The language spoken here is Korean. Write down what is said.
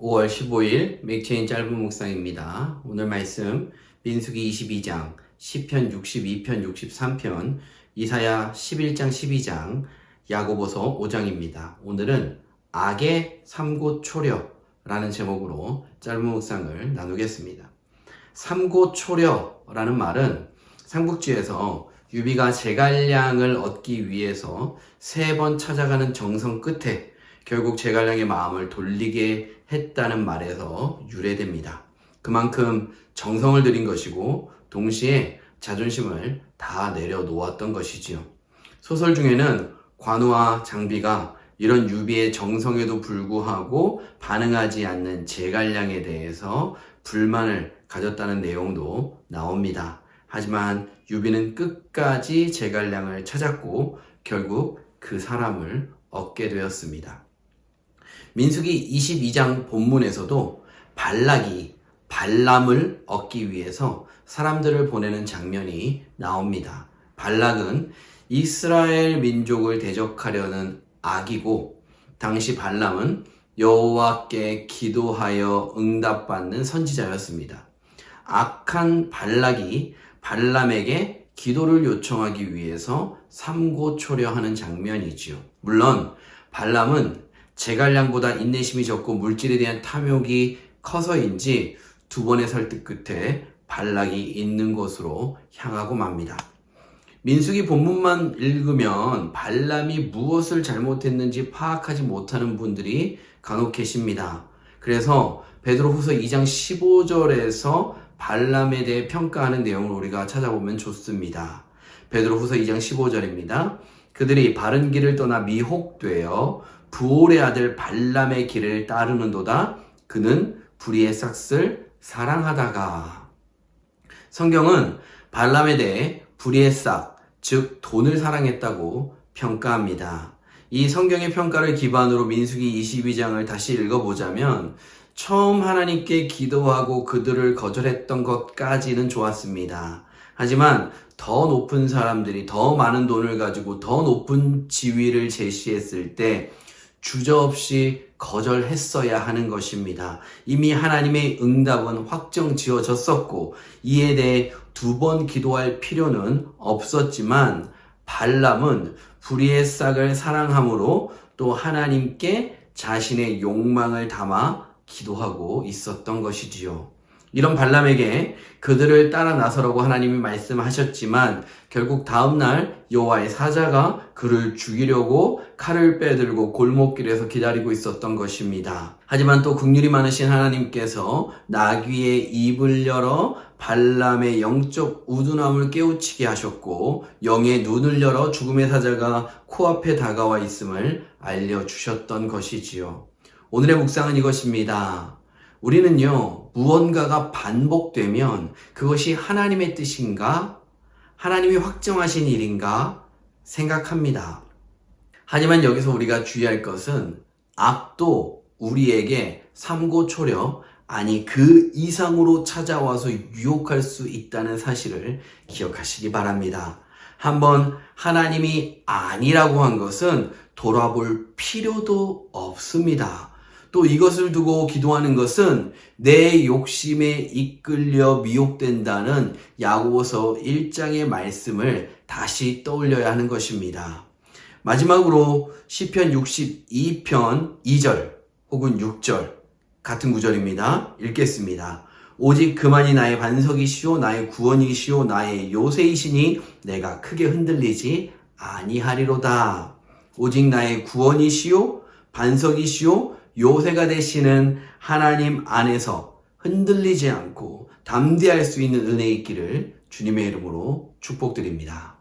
5월 15일 맥체인 짧은 묵상입니다. 오늘 말씀 민수기 22장, 시편 62편, 63편, 이사야 11장, 12장, 야고보서 5장입니다. 오늘은 악의 삼고 초려라는 제목으로 짧은 묵상을 나누겠습니다. 삼고 초려라는 말은 삼국지에서 유비가 제갈량을 얻기 위해서 세 번 찾아가는 정성 끝에 결국 제갈량의 마음을 돌리게 했다는 말에서 유래됩니다. 그만큼 정성을 들인 것이고 동시에 자존심을 다 내려놓았던 것이지요. 소설 중에는 관우와 장비가 이런 유비의 정성에도 불구하고 반응하지 않는 제갈량에 대해서 불만을 가졌다는 내용도 나옵니다. 하지만 유비는 끝까지 제갈량을 찾았고 결국 그 사람을 얻게 되었습니다. 민수기 22장 본문에서도 발락이 발람을 얻기 위해서 사람들을 보내는 장면이 나옵니다. 발락은 이스라엘 민족을 대적하려는 악이고 당시 발람은 여호와께 기도하여 응답받는 선지자였습니다. 악한 발락이 발람에게 기도를 요청하기 위해서 삼고초려하는 장면이지요. 물론 발람은 제갈량보다 인내심이 적고 물질에 대한 탐욕이 커서인지 두 번의 설득 끝에 발락이 있는 곳으로 향하고 맙니다. 민수기 본문만 읽으면 발람이 무엇을 잘못했는지 파악하지 못하는 분들이 간혹 계십니다. 그래서 베드로후서 2장 15절에서 발람에 대해 평가하는 내용을 우리가 찾아보면 좋습니다. 베드로후서 2장 15절입니다. 그들이 바른 길을 떠나 미혹되어 부올의 아들 발람의 길을 따르는도다. 그는 불의의 싹을 사랑하다가 성경은 발람에 대해 불의의 싹, 즉 돈을 사랑했다고 평가합니다. 이 성경의 평가를 기반으로 민수기 22장을 다시 읽어보자면 처음 하나님께 기도하고 그들을 거절했던 것까지는 좋았습니다. 하지만 더 높은 사람들이 더 많은 돈을 가지고 더 높은 지위를 제시했을 때 주저없이 거절했어야 하는 것입니다. 이미 하나님의 응답은 확정 지어졌었고 이에 대해 두 번 기도할 필요는 없었지만 발람은 불의의 싹을 사랑함으로 또 하나님께 자신의 욕망을 담아 기도하고 있었던 것이지요. 이런 발람에게 그들을 따라 나서라고 하나님이 말씀하셨지만 결국 다음날 여호와의 사자가 그를 죽이려고 칼을 빼들고 골목길에서 기다리고 있었던 것입니다. 하지만 또 국률이 많으신 하나님께서 나귀의 입을 열어 발람의 영적 우둔함을 깨우치게 하셨고 영의 눈을 열어 죽음의 사자가 코앞에 다가와 있음을 알려주셨던 것이지요. 오늘의 묵상은 이것입니다. 우리는요, 무언가가 반복되면 그것이 하나님의 뜻인가? 하나님이 확정하신 일인가? 생각합니다. 하지만 여기서 우리가 주의할 것은 악도 우리에게 삼고초려, 아니 그 이상으로 찾아와서 유혹할 수 있다는 사실을 기억하시기 바랍니다. 한번 하나님이 아니라고 한 것은 돌아볼 필요도 없습니다. 또 이것을 두고 기도하는 것은 내 욕심에 이끌려 미혹된다는 야고보서 1장의 말씀을 다시 떠올려야 하는 것입니다. 마지막으로 시편 62편 2절 혹은 6절 같은 구절입니다. 읽겠습니다. 오직 그만이 나의 반석이시오 나의 구원이시오 나의 요새이시니 내가 크게 흔들리지 아니하리로다. 오직 나의 구원이시오 반석이시오 요새가 되시는 하나님 안에서 흔들리지 않고 담대할 수 있는 은혜 있기를 주님의 이름으로 축복드립니다.